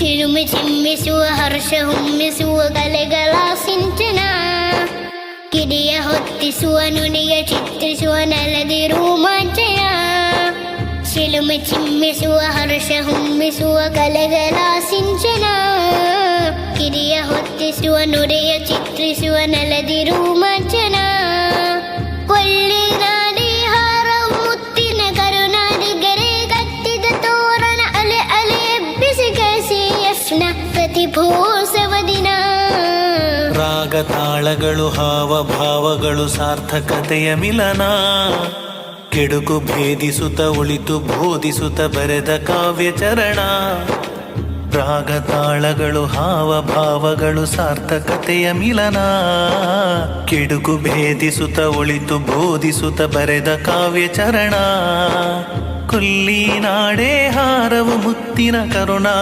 ചിരുമ ചിമ്മിസുവ ഹർഷഹുമ്മിസുവ കലകളാസിഞ്ചന കിടിയ ഹൊത്തിസുവ നുണിയ ചിത്രിസുവ നലതിരുമാഞ്ചയ ചിലുമ ചിമ്മിസുവ ഹർഷഹുമ്മിസുവ കലകളാസിഞ്ചന കിരിയ ഹൊത്തിസുവ നുടിയ ചിത്രിസുവ നലതിരുമാഞ്ചന ಪ್ರತಿಭೋತ್ಸವ ದಿನ ರಾಗ ತಾಳಗಳು ಹಾವಭಾವಗಳು, ಸಾರ್ಥಕತೆಯ ಮಿಲನ. ಕೆಡುಕು ಭೇದಿಸುತ್ತ, ಉಳಿತು ಬೋಧಿಸುತ್ತ ಬರೆದ ಕಾವ್ಯ ಚರಣ ರಾಗ ತಾಳಗಳು ಹಾವಭಾವಗಳು, ಸಾರ್ಥಕತೆಯ ಮಿಲನ. ಕೆಡುಕು ಭೇದಿಸುತ್ತ, ಉಳಿತು ಬೋಧಿಸುತ್ತ ಬರೆದ ಕಾವ್ಯ ಚರಣ ಕುಲ್ಲಿ ನಾಡೇ ಹಾರವು ಮುತ್ತಿನ ಕರುಣಾ.